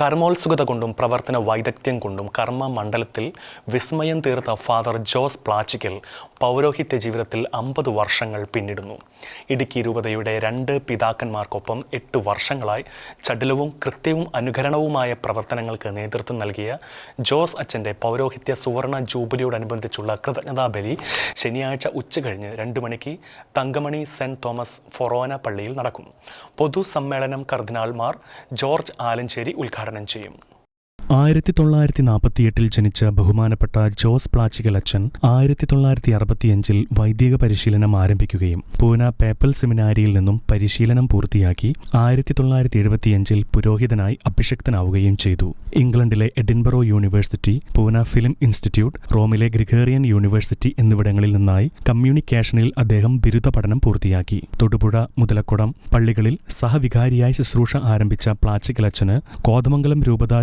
കർമ്മോത്സുകത കൊണ്ടും പ്രവർത്തന വൈദഗ്ധ്യം കൊണ്ടും കർമ്മ മണ്ഡലത്തിൽ വിസ്മയം തീർത്ത ഫാദർ ജോസ് പ്ലാച്ചിക്കൽ പൗരോഹിത്യ ജീവിതത്തിൽ അമ്പത് വർഷങ്ങൾ പിന്നിടുന്നു. ഇടുക്കി രൂപതയുടെ രണ്ട് പിതാക്കന്മാർക്കൊപ്പം എട്ട് വർഷങ്ങളായി ചടുലവും കൃത്യവും അനുകരണവുമായ പ്രവർത്തനങ്ങൾക്ക് നേതൃത്വം നൽകിയ ജോസ് അച്ഛന്റെ പൗരോഹിത്യ സുവർണ ജൂബിലിയോടനുബന്ധിച്ചുള്ള കൃതജ്ഞതാബലി ശനിയാഴ്ച ഉച്ചകഴിഞ്ഞ് രണ്ട് മണിക്ക് തങ്കമണി സെന്റ് തോമസ് ഫൊറോന പള്ളിയിൽ നടക്കും. പൊതുസമ്മേളനം കർദിനാൾമാർ ജോർജ് ആലഞ്ചേരി ഉദ്ഘാടനം ചെയ്യും. ആയിരത്തി തൊള്ളായിരത്തി നാൽപ്പത്തിയെട്ടിൽ ജനിച്ച ബഹുമാനപ്പെട്ട ജോസ് പ്ലാച്ചിക്കൽ അച്ഛൻ ആയിരത്തി തൊള്ളായിരത്തി അറുപത്തിയഞ്ചിൽ വൈദിക പരിശീലനം ആരംഭിക്കുകയും പൂന പേപ്പൽ സെമിനാരിയിൽ നിന്നും പരിശീലനം പൂർത്തിയാക്കി ആയിരത്തി തൊള്ളായിരത്തി എഴുപത്തിയഞ്ചിൽ പുരോഹിതനായി അഭിഷക്തനാവുകയും ചെയ്തു. ഇംഗ്ലണ്ടിലെ Edinburgh university Pune film institute റോമിലെ ഗ്രിഗേറിയൻ യൂണിവേഴ്സിറ്റി എന്നിവിടങ്ങളിൽ നിന്നായി കമ്മ്യൂണിക്കേഷനിൽ അദ്ദേഹം ബിരുദ പഠനം പൂർത്തിയാക്കി. തൊടുപുഴ മുതലക്കുടം പള്ളികളിൽ സഹവികാരിയായി ശുശ്രൂഷ ആരംഭിച്ച പ്ലാച്ചിക്കൽ അച്ഛന് കോതമംഗലം രൂപത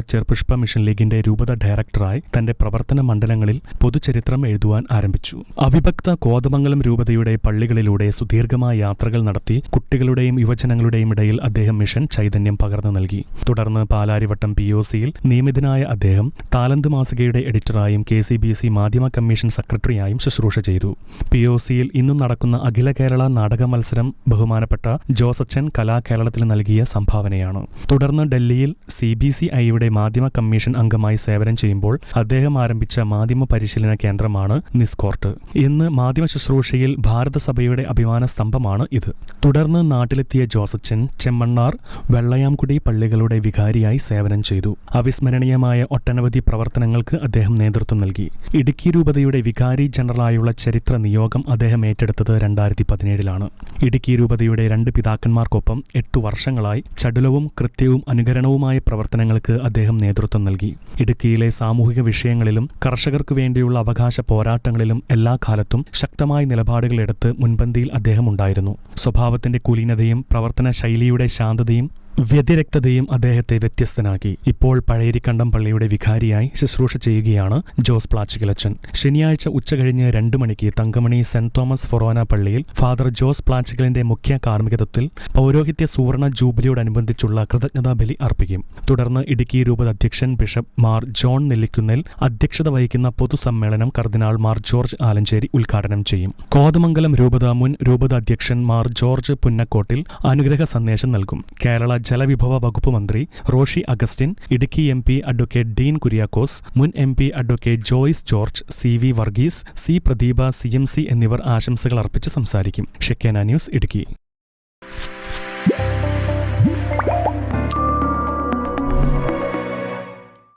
മിഷൻ ലീഗിന്റെ രൂപത ഡയറക്ടറായി തന്റെ പ്രവർത്തന മണ്ഡലങ്ങളിൽ പൊതുചരിത്രം എഴുതുവാൻ ആരംഭിച്ചു. അവിഭക്ത കോതമംഗലം രൂപതയുടെ പള്ളികളിലൂടെ സുദീർഘമായ യാത്രകൾ നടത്തി കുട്ടികളുടെയും യുവജനങ്ങളുടെയും ഇടയിൽ അദ്ദേഹം മിഷൻ ചൈതന്യം പകർന്നു നൽകി. തുടർന്ന് പാലാരിവട്ടം പി ഒ സിയിൽ നിയമിതനായ അദ്ദേഹം താലന്ത് മാസികയുടെ എഡിറ്ററായും കെ സി ബി സി മാധ്യമ കമ്മീഷൻ സെക്രട്ടറിയായും ശുശ്രൂഷ ചെയ്തു. പി ഒ സിയിൽ ഇന്നും നടക്കുന്ന അഖില കേരള നാടക മത്സരം ബഹുമാനപ്പെട്ട ജോസച്ചൻ കലാകേരളത്തിന് നൽകിയ സംഭാവനയാണ്. തുടർന്ന് ഡൽഹിയിൽ സി ബി സി ഐയുടെ മാധ്യമ കമ്മീഷൻ അംഗമായി സേവനം ചെയ്യുമ്പോൾ അദ്ദേഹം ആരംഭിച്ച മാധ്യമ പരിശീലന കേന്ദ്രമാണ് നിസ്കോർട്ട്. ഇന്ന് മാധ്യമ ശുശ്രൂഷയിൽ ഭാരതസഭയുടെ അഭിമാന സ്തംഭമാണ് ഇത്. തുടർന്ന് നാട്ടിലെത്തിയ ജോസച്ചൻ ചെമ്മണ്ണാർ വെള്ളയാംകുടി പള്ളികളുടെ വികാരിയായി സേവനം ചെയ്തു. അവിസ്മരണീയമായ ഒട്ടനവധി പ്രവർത്തനങ്ങൾക്ക് അദ്ദേഹം നേതൃത്വം നൽകി. ഇടുക്കി രൂപതയുടെ വികാരി ജനറലായുള്ള ചരിത്ര നിയോഗം അദ്ദേഹം ഏറ്റെടുത്തത് രണ്ടായിരത്തി പതിനേഴിലാണ് ഇടുക്കി രൂപതയുടെ രണ്ട് പിതാക്കന്മാർക്കൊപ്പം എട്ടു വർഷങ്ങളായി ചടുലവും കൃത്യവും അനുകരണവുമായ പ്രവർത്തനങ്ങൾക്ക് അദ്ദേഹം നേതൃത്വം നൽകി. ഇടുക്കിയിലെ സാമൂഹിക വിഷയങ്ങളിലും കർഷകർക്ക് വേണ്ടിയുള്ള അവകാശ പോരാട്ടങ്ങളിലും എല്ലാ കാലത്തും ശക്തമായ നിലപാടുകളെടുത്ത് മുൻപന്തിയിൽ അദ്ദേഹം ഉണ്ടായിരുന്നു. സ്വഭാവത്തിന്റെ കുലീനതയും പ്രവർത്തന ശൈലിയുടെ ശാന്തതയും വ്യതിരക്തതയും അദ്ദേഹത്തെ വ്യത്യസ്തനാക്കി. ഇപ്പോൾ പഴയരിക്കണ്ടം പള്ളിയുടെ വികാരിയായി ശുശ്രൂഷ ചെയ്യുകയാണ് ജോസ് പ്ലാച്ചിക്കലച്ചൻ ശനിയാഴ്ച ഉച്ചകഴിഞ്ഞ് രണ്ടു മണിക്ക് തങ്കമണി സെന്റ് തോമസ് ഫൊറോന പള്ളിയിൽ ഫാദർ ജോസ് പ്ലാച്ചിക്കലിന്റെ മുഖ്യ കാർമ്മികത്വത്തിൽ പൗരോഹിത്യ സുവർണ ജൂബിലിയോടനുബന്ധിച്ചുള്ള കൃതജ്ഞതാ ബലി അർപ്പിക്കും. തുടർന്ന് ഇടുക്കി രൂപത അധ്യക്ഷൻ ബിഷപ്പ് മാർ ജോൺ നെല്ലിക്കുന്നിൽ അധ്യക്ഷത വഹിക്കുന്ന പൊതുസമ്മേളനം കർദിനാൾ മാർ ജോർജ് ആലഞ്ചേരി ഉദ്ഘാടനം ചെയ്യും. കോതമംഗലം രൂപത മുൻ രൂപത അധ്യക്ഷൻ മാർ ജോർജ് പുന്നക്കോട്ടിൽ അനുഗ്രഹ സന്ദേശം നൽകും. കേരള ജലവിഭവ വകുപ്പ് മന്ത്രി Roshi Augustine Idukki M P advocate Dean Kuriakose മുൻ M P advocate Joyce George C V Varghese C Pradeepa C M C എന്നിവർ ആശംസകൾ അർപ്പിച്ച് സംസാരിക്കും. ഷെക്കേന ന്യൂസ് ഇടുക്കി.